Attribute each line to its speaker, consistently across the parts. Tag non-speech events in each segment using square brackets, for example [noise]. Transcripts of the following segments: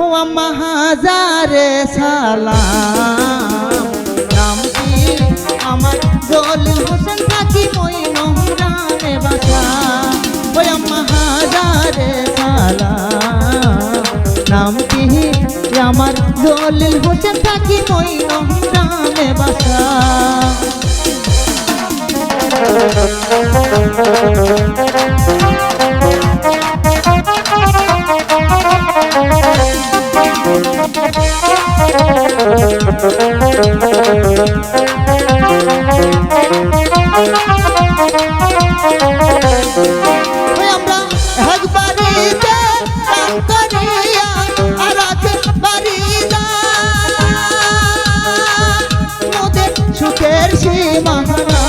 Speaker 1: ও আম্মা হাজারে সালাম। নাম কি আমার জলিল হোসেন থাকি মই নহরানে বাসা। ও আম্মা হাজারে সালাম। নাম কি আমার জলিল হোসেন থাকি মই নহরানে বাসা। [laughs] সুখের সীমানা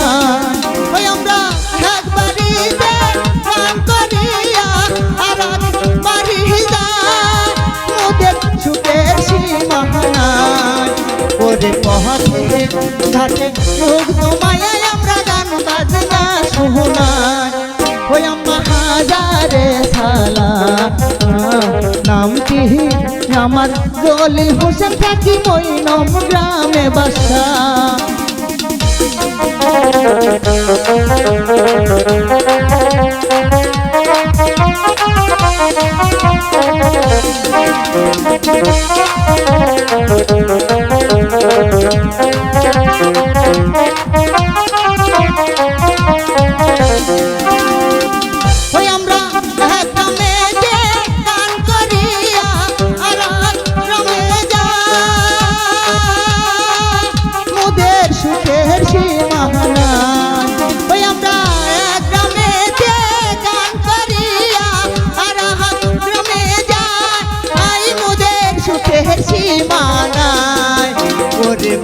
Speaker 1: ওই আমরা এক বাড়িতে কাম করিয়া আর বাড়িতে মোদের সুখের সীমানা ওরে পথে ঘাটে মুগ্ধ মায়ায় আমরা গান বাজনা শোনায়। ওই আমার জলিল হোসেন থাকি মই নম গ্রামে বাসা। ওই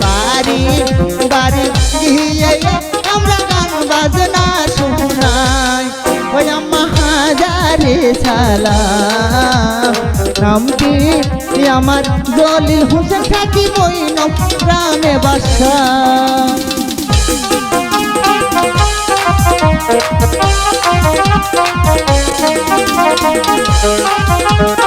Speaker 1: বাড়ি বাড়ি গিয়ে আমরা গান বাজনা শোনাই ওই আম্মা হাজারে সালাম আমার জলিল হোসেন থাকি ওই গ্রামে বাসা। ওই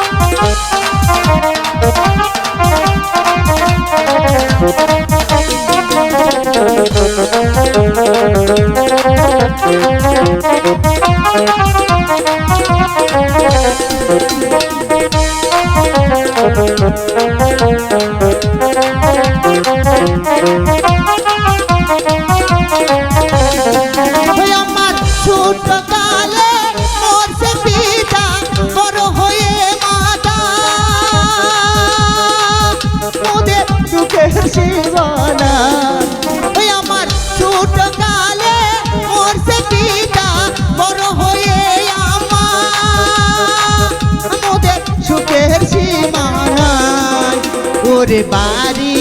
Speaker 1: ছোট কালে মরছে পিতা বড় হয়ে আমার। ওদের সুখের সীমানা ওরে বাড়ি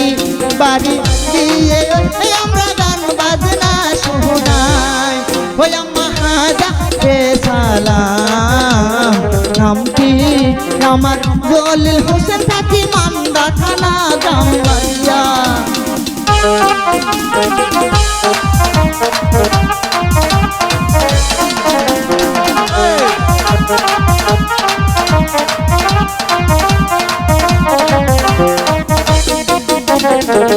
Speaker 1: বাড়ি দিয়ে আমরা গান বাজনা শোনাই। ওই হাজা রে সালাম। নাম আমার জলিল হোসেন থাকি মান্দা থানা গাম্বাইয়া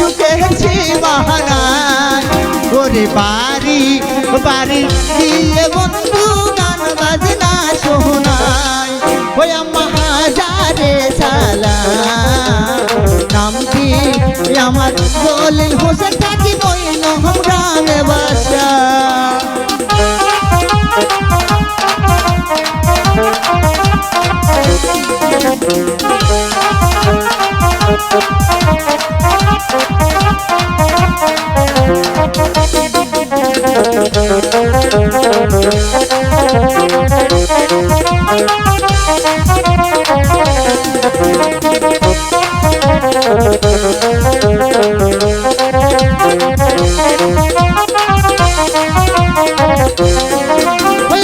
Speaker 1: মোরে সুখের ওরে বাড়ি বাড়ি দিয়ে বন্ধু গান বাজনা শোনায়। ওই আম্মা হাজারে নাম কি? আমার জলিল হোসেন থাকি ওই নহম গ্রামে বাসা
Speaker 2: Thank you.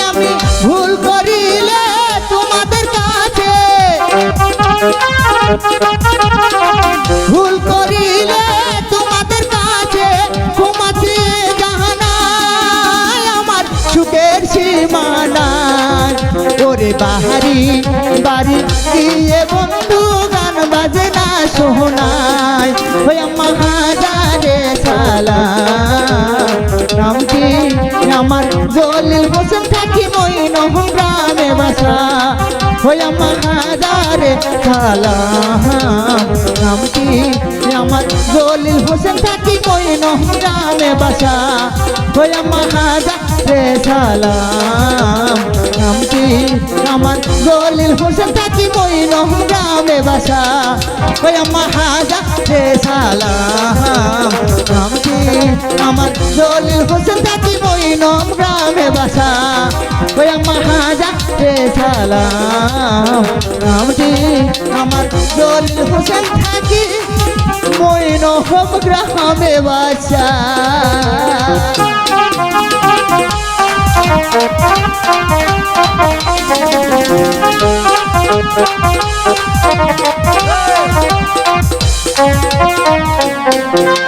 Speaker 1: আমি ভুল করিলে তোমাদের কাছে। ভুল করিলে তোমাদের কাছে ঘুমাতে জাহানায় আমার সুখের সীমানায় ওরে বাহারি বাড়ি দিয়ে বন্ধু গান বাজে না সোহনা সালাম নাম কি আমার জলিল হোসেন থাকি মইন গ্রামে বাসা? ওই মহাজারে সালাম নাম কি আমার জলিল হোসেন থাকি মইন গ্রামে বাসা? ওই মহাজারে সালাম নাম কি আমার জলিল হোসেন থাকি মইন গ্রামে বাসা? ওই রে সালাম নামটি আমার জলিল হোসেন থাকি মইন হোক গ্রামে বাসা Thank you.